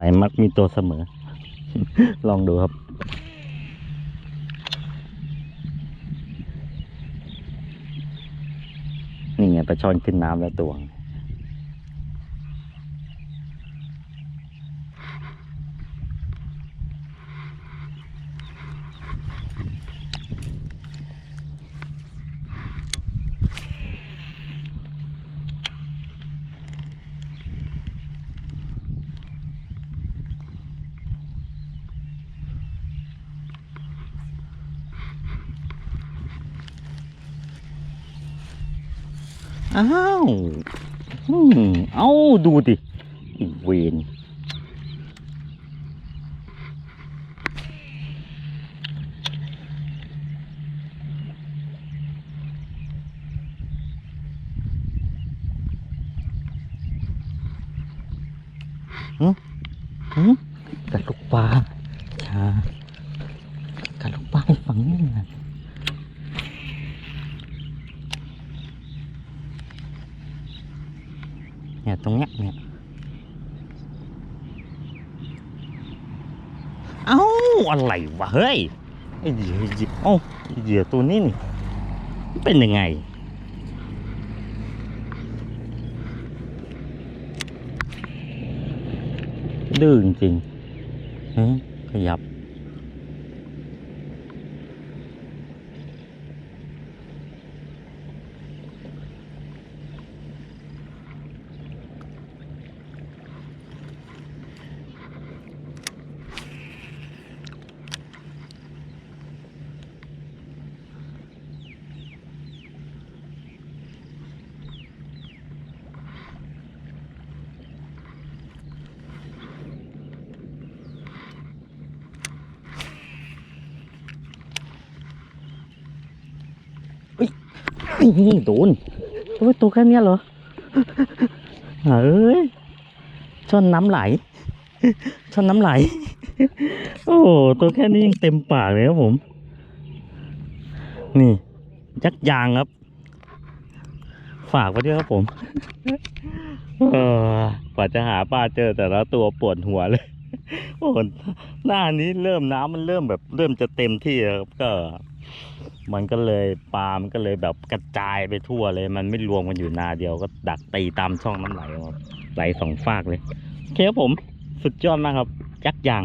ไหลมักมีตัวเสมอ ลองดูครับ นี่ไงปลาช่อนขึ้นน้ำแล้วตว อ้าวอืมเอ้าดูดิอีเวนหืมหืมกัดลูกปลาชากัดลูกปลาให้ฟังนี่นะ เนี่ยตรงเนี้ยเนี่ยเอ้าอะไรวะเฮ้ยไอ้เหยื่อเหยื่อเอ้าเหยื่อตัวนี้นี่เป็นยังไงดื้อจริงฮะขยับ นี่โดนโอ้ยตัวแค่นี้เหรอเฮ้ยช่อนน้ำไหลช่อนน้ำไหล โอ้ตัวแค่นี้ยังเต็มปากเลยครับผม นี่ยักษ์ยางครับ ฝากไว้ด้วยครับผมเออกว่าจะหาปลาเจอแต่ละตัวปวดหัวเลยโอ้หน้านี้เริ่มน้ำมันเริ่มแบบเริ่มจะเต็มที่แล้วครับก็ มันก็เลยปลา มันก็เลยแบบกระจายไปทั่วเลย มันไม่รวมกันอยู่นาเดียวก็ดักตีตามช่องน้ำไหลครับไหลสองฟากเลยโอเคครับผม สุดยอดมากครับยักษ์ยาง